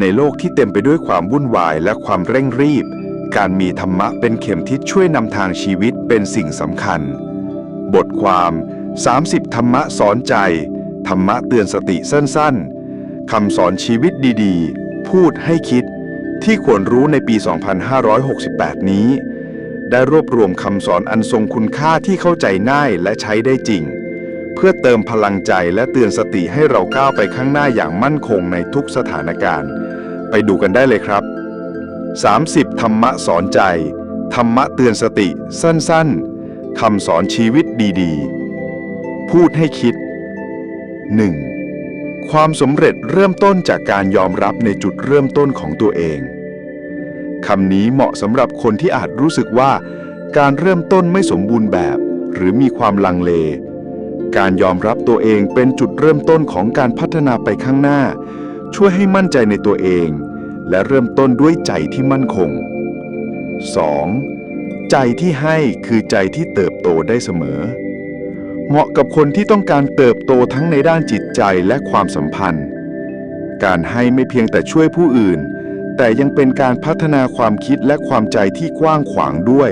ในโลกที่เต็มไปด้วยความวุ่นวายและความเร่งรีบ การมีธรรมะเป็นเข็มทิศช่วยนำทางชีวิตเป็นสิ่งสำคัญ บทความ 30 ธรรมะสอนใจ ธรรมะเตือนสติสั้นๆคำสอนชีวิตดีๆ พูดให้คิด ที่ควรรู้ในปี 2568 นี้ ได้รวบรวมคำสอนอันทรงคุณค่าที่เข้าใจง่ายและใช้ได้จริง พื่อเติมพลังใจและเตือนสติให้เราก้าวไปข้างหน้าอย่างมั่นคงในทุกสถานการณ์ ไปดูกันได้เลยครับ 30 ธรรมะสอนใจ ธรรมะเตือนสติสั้นๆคำสอนชีวิตดีๆ พูดให้คิด 1. ความสำเร็จเริ่มต้นจากการยอมรับในจุดเริ่มต้นของตัวเองคำนี้เหมาะสำหรับคนที่อาจรู้สึกว่า การเริ่มต้นไม่สมบูรณ์แบบ หรือมีความลังเล การยอมรับตัวเองเป็นจุดเริ่มต้นของการพัฒนาไปข้างหน้า ช่วยให้มั่นใจในตัวเอง และเริ่มต้นด้วยใจที่มั่นคง 2. ใจที่ให้คือใจที่เติบโตได้เสมอ เหมาะกับคนที่ต้องการเติบโตทั้งในด้านจิตใจและความสัมพันธ์ การให้ไม่เพียงแต่ช่วยผู้อื่น แต่ยังเป็นการพัฒนาความคิดและความใจที่กว้างขวางด้วย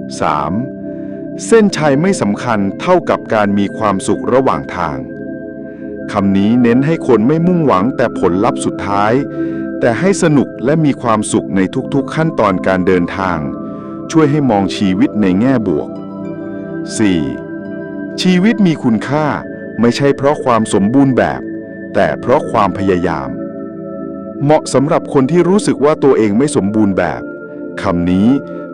3. เส้นชัยไม่สำคัญเท่ากับการมีความสุขระหว่างทางคำนี้เน้นให้คนไม่มุ่งหวังแต่ผลลัพธ์สุดท้าย แต่ให้สนุกและมีความสุขในทุกๆขั้นตอนการเดินทาง ช่วยให้มองชีวิตในแง่บวก 4. ชีวิตมีคุณค่าไม่ใช่เพราะความสมบูรณ์แบบ แต่เพราะความพยายาม เหมาะสำหรับคนที่รู้สึกว่าตัวเองไม่สมบูรณ์แบบคำนี้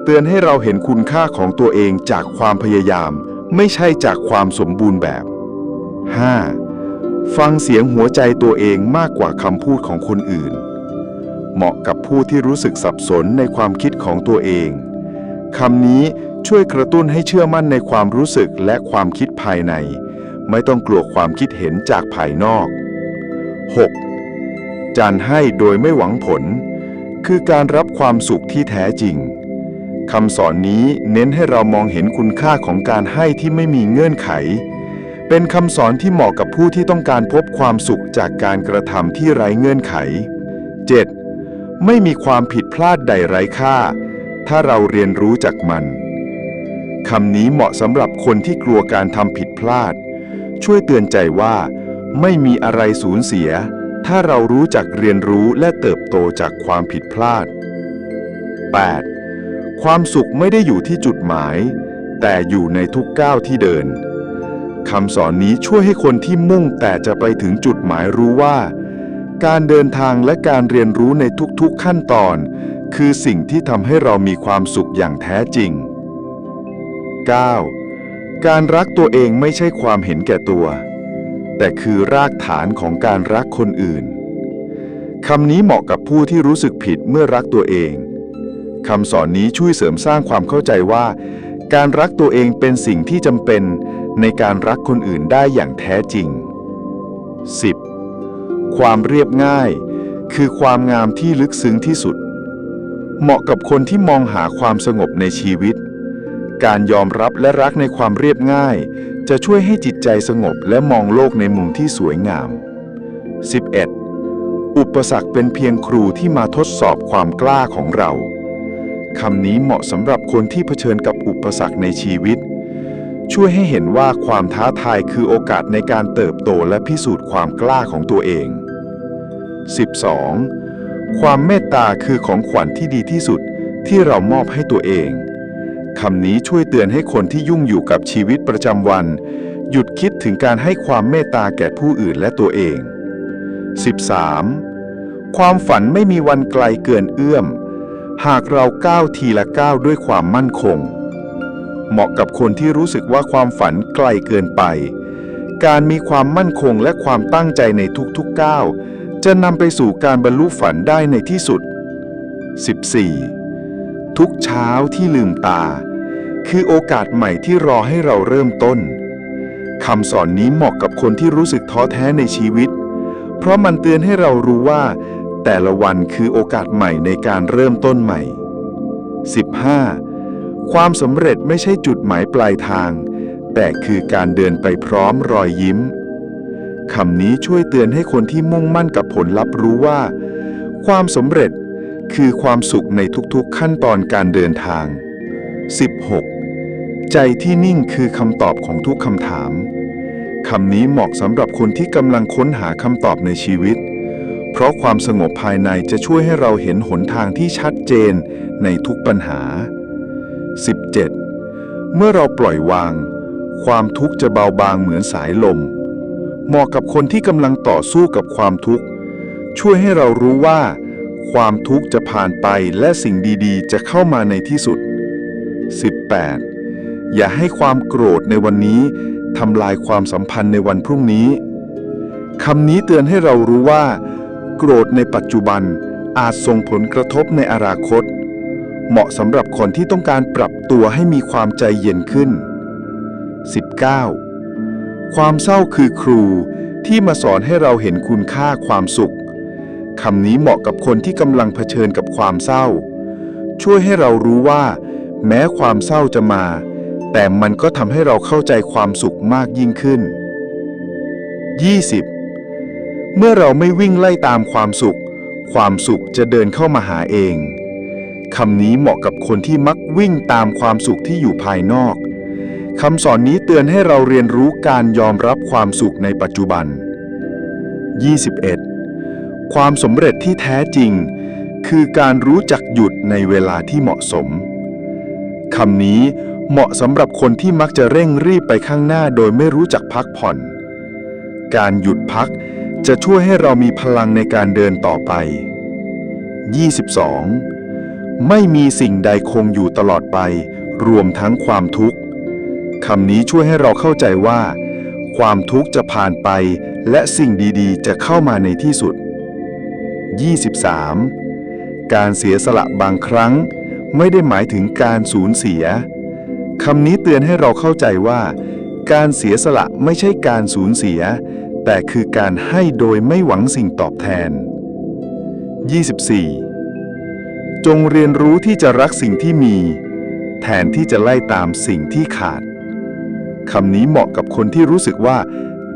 เตือนให้เราเห็นคุณค่าของตัวเองจากความพยายาม ไม่ใช่จากความสมบูรณ์แบบ 5. ฟังเสียงหัวใจตัวเองมากกว่าคำพูดของคนอื่น เหมาะกับผู้ที่รู้สึกสับสนในความคิดของตัวเองคำนี้ช่วยกระตุ้นให้เชื่อมั่นในความรู้สึกและความคิดภายใน ไม่ต้องกลัวความคิดเห็นจากภายนอก 6. จานให้โดยไม่หวังผล คือการรับความสุขที่แท้จริง คำสอนนี้เน้นให้เรามองเห็นคุณค่าของการให้ที่ไม่มีเงื่อนไข เป็นคำสอนที่เหมาะกับผู้ที่ต้องการพบความสุขจากการกระทำที่ไร้เงื่อนไข 7. ไม่มีความผิดพลาดใดไร้ค่า ถ้าเราเรียนรู้จากมันคำนี้เหมาะสำหรับคนที่กลัวการทำผิดพลาด ช่วยเตือนใจว่า ไม่มีอะไรสูญเสีย ถ้าเรารู้จักเรียนรู้และเติบโตจากความผิดพลาด 8. ความสุขไม่ได้อยู่ที่จุดหมาย แต่อยู่ในทุกก้าวที่เดินคำสอนนี้ช่วยให้คนที่มุ่งแต่จะไปถึงจุดหมายรู้ว่า การเดินทางและการเรียนรู้ในทุกๆขั้นตอน คือสิ่งที่ทำให้เรามีความสุขอย่างแท้จริง 9. การรักตัวเองไม่ใช่ความเห็นแก่ตัว แต่คือรากฐานของการรักคนอื่นคำนี้เหมาะกับผู้ที่รู้สึกผิดเมื่อรักตัวเอง คำสอนนี้ช่วยเสริมสร้างความเข้าใจว่า การรักตัวเองเป็นสิ่งที่จำเป็นในการรักคนอื่นได้อย่างแท้จริง 10. ความเรียบง่าย คือความงามที่ลึกซึ้งที่สุด เหมาะกับคนที่มองหาความสงบในชีวิต การยอมรับและรักในความเรียบง่าย จะช่วยให้จิตใจสงบและมองโลกในมุมที่สวยงาม 11. อุปสรรคเป็นเพียงครูที่มาทดสอบความกล้าของเรา คำนี้เหมาะสำหรับคนที่เผชิญกับอุปสรรคในชีวิต ช่วยให้เห็นว่าความท้าทายคือโอกาสในการเติบโตและพิสูจน์ความกล้าของตัวเอง 12. ความเมตตาคือของขวัญที่ดีที่สุดที่เรามอบให้ตัวเองคำนี้ช่วยเตือนให้คนที่ยุ่งอยู่กับชีวิตประจำวัน หยุดคิดถึงการให้ความเมตตาแก่ผู้อื่นและตัวเอง 13. ความฝันไม่มีวันไกลเกินเอื้อม หากเราก้าวทีละก้าวด้วยความมั่นคง เหมาะกับคนที่รู้สึกว่าความฝันไกลเกินไป การมีความมั่นคงและความตั้งใจในทุกๆก้าวจะนำไปสู่การบรรลุฝันได้ในที่สุด 14. ทุกเช้าที่ลืมตา คือโอกาสใหม่ที่รอให้เราเริ่มต้นคำสอนนี้เหมาะกับคนที่รู้สึกท้อแท้ในชีวิต เพราะมันเตือนให้เรารู้ว่า แต่ละวันคือโอกาสใหม่ในการเริ่มต้นใหม่ 15. ความสำเร็จไม่ใช่จุดหมายปลายทาง แต่คือการเดินไปพร้อมรอยยิ้มคำนี้ช่วยเตือนให้คนที่มุ่งมั่นกับผลลัพธ์รู้ว่า ความสำเร็จคือความสุขในทุกๆขั้นตอนการเดินทาง 16. ใจที่นิ่งคือคำตอบของทุกคำถามคำนี้เหมาะสำหรับคนที่กำลังค้นหาคำตอบในชีวิต เพราะความสงบภายในจะช่วยให้เราเห็นหนทางที่ชัดเจนในทุกปัญหา 17. เมื่อเราปล่อยวาง ความทุกข์จะเบาบางเหมือนสายลม เหมาะกับคนที่กำลังต่อสู้กับความทุกข์ ช่วยให้เรารู้ว่า ความทุกข์จะผ่านไปและสิ่งดีๆ จะเข้ามาในที่สุด 18. อย่าให้ความโกรธในวันนี้ทำลายความสัมพันธ์ในวันพรุ่งนี้คำนี้เตือนให้เรารู้ว่า โกรธในปัจจุบันอาจส่งผลกระทบในอนาคต เหมาะสำหรับคนที่ต้องการปรับตัวให้มีความใจเย็นขึ้น 19. ความเศร้าคือครูที่มาสอนให้เราเห็นคุณค่าความสุขคำนี้เหมาะกับคนที่กำลังเผชิญกับความเศร้า ช่วยให้เรารู้ว่า แม้ความเศร้าจะมา แต่มันก็ทำให้เราเข้าใจความสุขมากยิ่งขึ้น 20. เมื่อเราไม่วิ่งไล่ตามความสุข ความสุขจะเดินเข้ามาหาเองคำนี้เหมาะกับคนที่มักวิ่งตามความสุขที่อยู่ภายนอกคำสอนนี้เตือนให้เราเรียนรู้การยอมรับความสุขในปัจจุบัน 21. ความสำเร็จที่แท้จริง คือการรู้จักหยุดในเวลาที่เหมาะสมคำนี้เหมาะสำหรับคนที่มักจะเร่งรีบไปข้างหน้าโดยไม่รู้จักพักผ่อน การหยุดพัก จะช่วยให้เรามีพลังในการเดินต่อไป 22. ไม่มีสิ่งใดคงอยู่ตลอดไป รวมทั้งความทุกข์คำนี้ช่วยให้เราเข้าใจว่า ความทุกข์จะผ่านไป และสิ่งดีๆ จะเข้ามาในที่สุด 23. การเสียสละบางครั้ง ไม่ได้หมายถึงการสูญเสียคำนี้เตือนให้เราเข้าใจว่า การเสียสละไม่ใช่การสูญเสีย แต่คือการให้โดยไม่หวังสิ่งตอบแทน 24. จงเรียนรู้ที่จะรักสิ่งที่มี แทนที่จะไล่ตามสิ่งที่ขาด คำนี้เหมาะกับคนที่รู้สึกว่า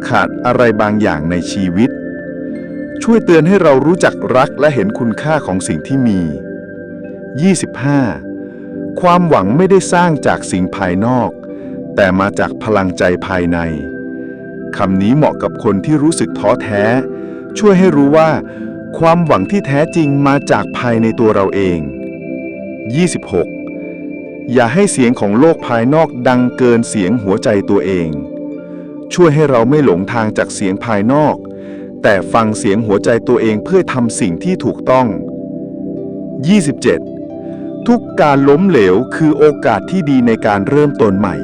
ขาดอะไรบางอย่างในชีวิต ช่วยเตือนให้เรารู้จักรักและเห็นคุณค่าของสิ่งที่มี 25. ความหวังไม่ได้สร้างจากสิ่งภายนอก แต่มาจากพลังใจภายใน คำนี้เหมาะกับคนที่รู้สึกท้อแท้ ช่วยให้รู้ว่า ความหวังที่แท้จริงมาจากภายในตัวเราเอง 26. อย่าให้เสียงของโลกภายนอกดังเกินเสียงหัวใจตัวเอง ช่วยให้เราไม่หลงทางจากเสียงภายนอก แต่ฟังเสียงหัวใจตัวเองเพื่อทำสิ่งที่ถูกต้อง 27. ทุกการล้มเหลวคือโอกาสที่ดีในการเริ่มต้นใหม่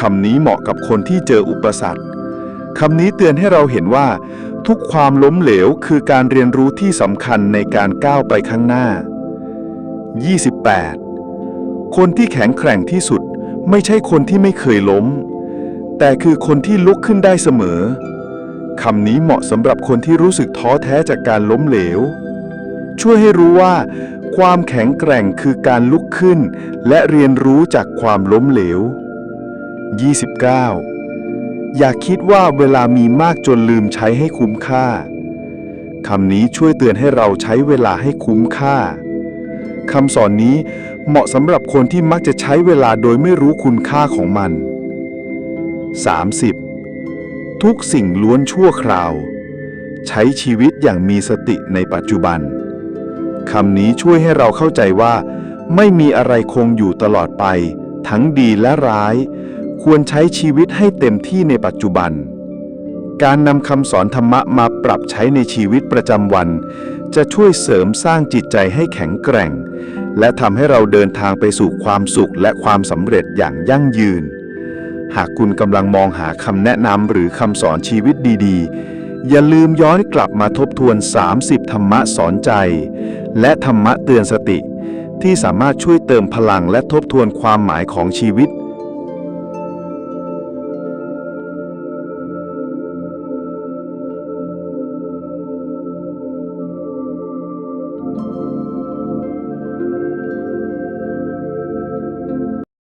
คำนี้เหมาะกับคนที่เจออุปสรรค คำนี้เตือนให้เราเห็นว่า ทุกความล้มเหลวคือการเรียนรู้ที่สำคัญในการก้าวไปข้างหน้า 28. คนที่แข็งแกร่งที่สุด ไม่ใช่คนที่ไม่เคยล้ม แต่คือคนที่ลุกขึ้นได้เสมอคำนี้เหมาะสำหรับคนที่รู้สึกท้อแท้จากการล้มเหลว ช่วยให้รู้ว่า ความแข็งแกร่งคือการลุกขึ้น และเรียนรู้จากความล้มเหลว 29. อย่าคิดว่าเวลามีมากจนลืมใช้ให้คุ้มค่า คำนี้ช่วยเตือนให้เราใช้เวลาให้คุ้มค่า คำสอนนี้เหมาะสำหรับคนที่มักจะใช้เวลาโดยไม่รู้คุณค่าของมัน 30. ทุกสิ่งล้วนชั่วคราว ใช้ชีวิตอย่างมีสติในปัจจุบัน คำนี้ช่วยให้เราเข้าใจว่า ไม่มีอะไรคงอยู่ตลอดไป ทั้งดีและร้าย ควรใช้ชีวิตให้เต็มที่ในปัจจุบัน การนำคำสอนธรรมะมาปรับใช้ในชีวิตประจำวัน จะช่วยเสริมสร้างจิตใจให้แข็งแกร่ง และทำให้เราเดินทางไปสู่ความสุขและความสำเร็จอย่างยั่งยืน หากคุณกำลังมองหาคำแนะนำหรือคำสอนชีวิตดีๆ อย่าลืมย้อนกลับมาทบทวน 30 ธรรมะสอนใจ และธรรมะเตือนสติ ที่สามารถช่วยเติมพลังและทบทวนความหมายของชีวิต